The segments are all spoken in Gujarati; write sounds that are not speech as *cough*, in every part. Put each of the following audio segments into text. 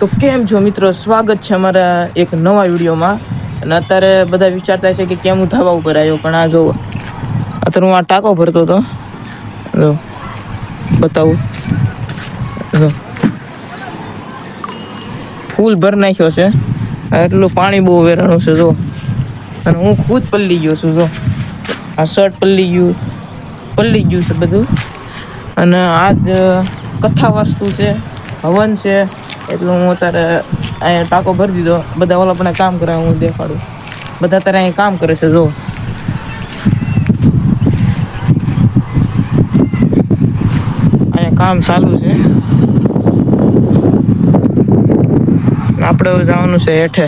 તો કેમ છો મિત્રો? સ્વાગત છે અમારા એક નવા વિડીયોમાં. અને અત્યારે બધા વિચારતા છે કે કેમ હું ધાબા ઉપર આવ્યો, પણ આ જો, અત્યારે હું આ ટાંકો ભરતો હતો. જો, બતાવું. જો. ફૂલ ભર નાખ્યો છે. આ એટલું પાણી બહુ વેરાણું છે, જો. અને હું ખુદ પલ્લી ગયો છું, જો. આ શર્ટ પલ્લી ગયું પલ્લી ગયું છે બધું. અને આજ કથા વસ્તુ છે, હવન છે. એટલે હું અત્યારે અહીંયા ટાંકો ભરી દીધો. બધા ઓલા પણ કામ કરે, હું દેખાડું. બધા અત્યારે અહીંયા કામ કરે છે, જો. અહીંયા કામ ચાલુ છે. આપણે જવાનું છે હેઠે.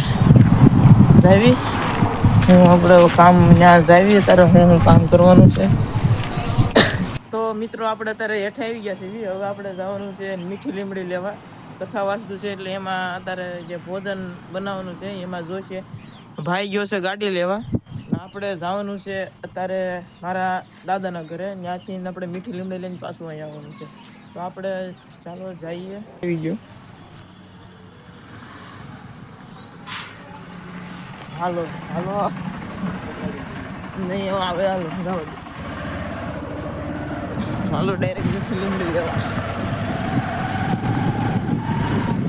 જાવી? હું આપણે કામ ત્યાં જાવીએ ત્યારે હું હું કામ કરવાનું છે. તો મિત્રો, આપણે અત્યારે હેઠે આવી ગયા છે હવે આપણે જવાનું છે મીઠી લીમડી લેવા. કથા વાસ્તુ છે એટલે એમાં અત્યારે જે ભોજન બનાવવાનું છે એમાં જોશે. ભાઈ ગયો છે ગાડી લેવા. આપણે જવાનું છે અત્યારે મારા દાદાના ઘરે. ત્યાંથી આપણે મીઠી લીમડી લઈને પાછું અહીં આવવાનું છે. તો આપણે ચાલો જઈએ. આવી ગયો. હાલો હાલો. નહીં આવે હાલો હાલો ડાયરેક્ટ મીઠી લીમડી લેવા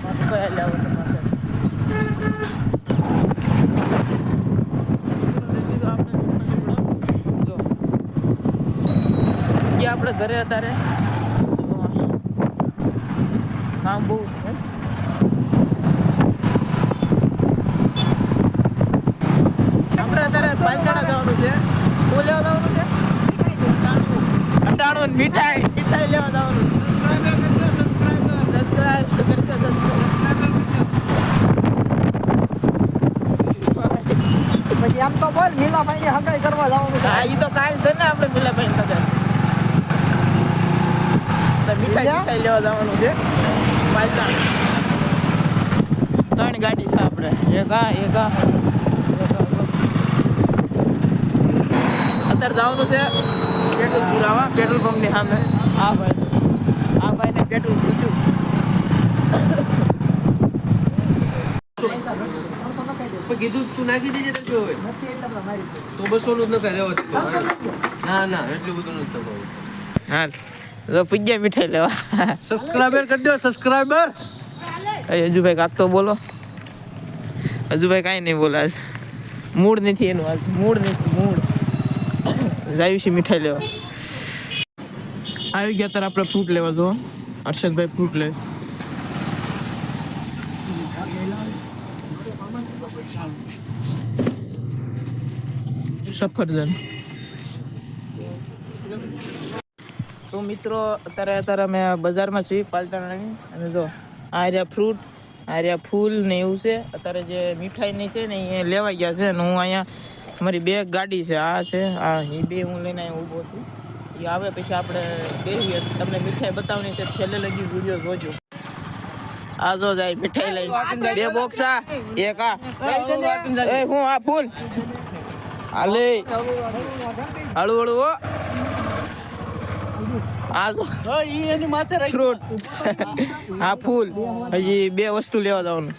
માથું કયા લાવો છો પાસે જો ગયા આપણે ઘરે અત્યારે. કામ બહુ? આપણે અત્યારે પાલકાણા જવાનું છે. શું લેવા જવાનું છે? અટાણું મીઠાઈ. મીઠાઈ લેવા જવાનું. કરજો સબસ્ક્રાઇબ પછી આમ તો બોલ મીલાભાઈ હગાઈ કરવા જવાનું છે. હા ઈ તો કાંઈ છે ને આપણે મીલાભાઈ તો મીઠાઈ? લેવા જવાનું છે. પાલતા ત્રણ ગાડી છે આપણે. એક આ એક અત્યારે જવાનું છે પેટ્રોલ પુરાવા. પેટ્રોલ પંપની સામે. આ ભાઈ. આ ભાઈને પેટ્રોલ પૂછ્યું. કીધું તું નાખી દેજે છે. તો બસો નું જ નખાય રહેવા. ના ના એટલું બધું નથી હા પૂજ્યા મીઠાઈ લેવા. સબસ્ક્રાઇબર કરી દો સબસ્ક્રાઇબર હજુભાઈ કાક તો બોલો. હજુભાઈ કાંઈ નહીં બોલે આજ. મૂડ નથી એનું આજ. મૂડ નથી મૂડ જાયું છે મીઠાઈ લેવા. આવી ગયા ત્યારે આપણે ફ્રૂટ લેવા જો હર્ષદભાઈ ફ્રૂટ લે સફરજન. તો મિત્રો અત્યારે અત્યારે અમે બજારમાં છીએ પાલતાણાની. અને જો આ રહ્યા ફ્રૂટ આ રહ્યા ફૂલ ને એવું છે. અત્યારે જે મીઠાઈ ની છે ને એ લેવાઈ ગયા છે. અને હું અહીંયા મારી બે ગાડી છે. આ છે આ એ બે હું લઈને અહીંયા ઊભો છું. એ આવે પછી આપણે બેસીએ તમને મીઠાઈ બતાવવાની છે. છેલ્લે લગી વીડિયો જોજો. આ જો જાય મીઠાઈ લઈને. બે બોક્સ આ. એક આ. એ હું આ ફૂલ. હાલે. હળુ હળુ હો. આ જો. એની માથે રાખી ફ્રૂટ. *laughs* હા ફૂલ. હજી બે વસ્તુ લેવા જવાનું.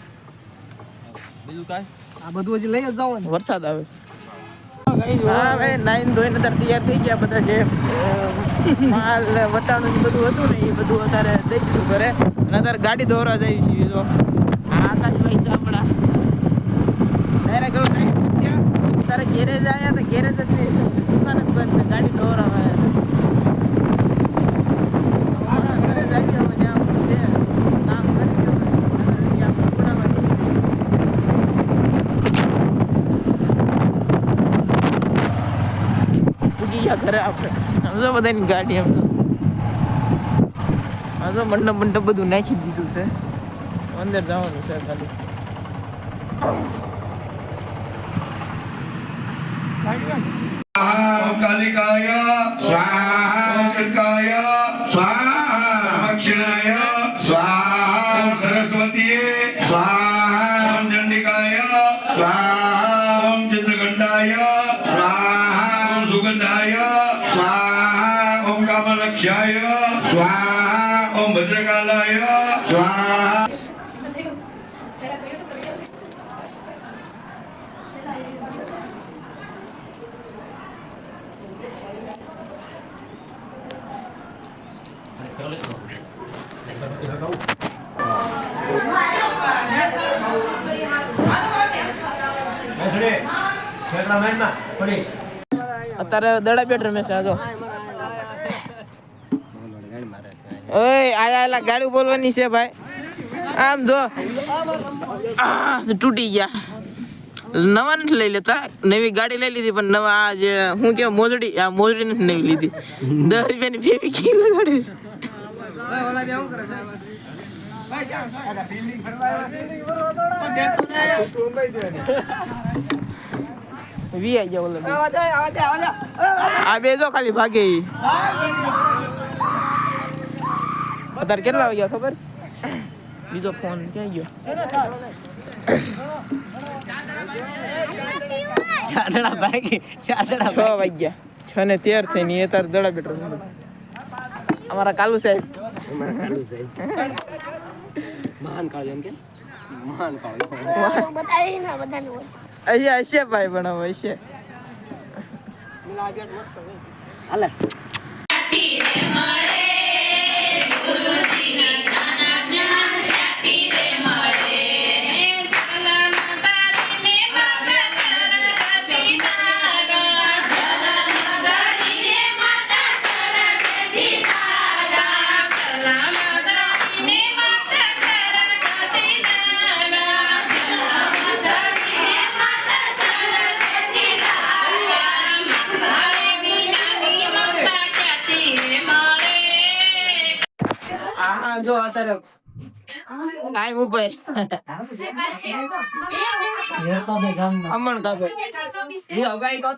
બીજું કાંઈ? આ બધું હજી લઈ જ જવાનું. વરસાદ આવે. હા ભાઈ નાઈન ધોઈને અત્યારે તૈયાર થઈ ગયા બધા જે *laughs* માલ વટાણું બધું હતું ને એ બધું અત્યારે દઈ દીધું ઘરે. અને અત્યારે ગાડી દોરવા જઈ છીએ જો. આકાશ આકાશભાઈ છે ત્યારે કહ્યું ત્યાં. તારે ગેરેજ આવ્યા તો ગેરેજ જ નહીં દુકાન જ બંધ છે ગાડી દોરાવા આવ્યા ઘરે જાગી હવે ત્યાં છે કામ કરી હવે નગર પછી આપણે પુણામાં નીકળીએ. ગયા ઘરે આપણે. આમ બધાની ગાડી આમ તો મંડપ મંડપ બધું નાખી દીધું છે. અંદર જવાનું છે ખાલી. ओम ભદ્રકાલાય સ્વાહા ઓમ ભદ્રકાલાય સ્વાહા અત્યારે દડા બેટ રમેશ આજો ઓય આયા એલા ગાડી બોલવાની છે ભાઈ. આમ જો. આ, તૂટી ગયા. નવા નથી લઈ લેતા. નવી ગાડી લઈ લીધી પણ નવા આ જે હું કે મોજડી આ મોજડી નથી નવી લીધી. દસ રૂપિયાની ફેવી કી લગાડે છે. આ બે જો ખાલી ભાગે. અત્યારે કેટલા વાગ્યા ખબર છે બીજો ફોન ક્યાં ગયો ચાદડા ભાગી ચાદડા છ વાગ્યા છ ને તેર થઈ ને એ તાર દડા બેટર અમારા કાલુ સાહેબ મહાન કાળ એમ કે મહાન કાળ બતાવી ના બધાને અહીંયા હશે ભાઈ પણ હવે હશે હાલે આ જો અત્યારે ટાઈમ ઉપર અમણ કાપે.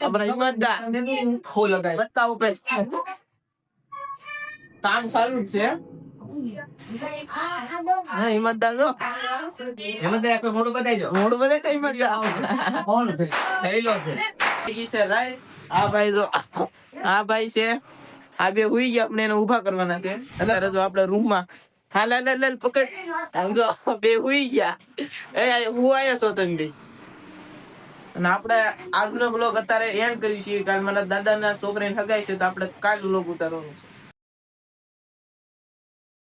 આપણા હિંમતદાર. બત્તા ઉપર કામ સારું જ જો. મોડું બતાવી દો. હિંમતદાર કોણ છે? સહેલો છે. ઈ છે રાય. આ ભાઈ જો. આ ભાઈ છે. આ બે હુઈ ગયા આપણે એને ઊભા કરવાના છે. અત્યારે જો આપણે રૂમમાં હાલ હાલ હાલ પકડ. આમ જો, બે હુઈ ગયા. એ હું આયા તમે અને આપણે આજનો બ્લોગ અત્યારે એન્ડ કર્યું છીએ કારણ મારા દાદાના છોકરાને હગાય છે, તો આપણે કાલ બ્લોગ ઉતારવાનું છે.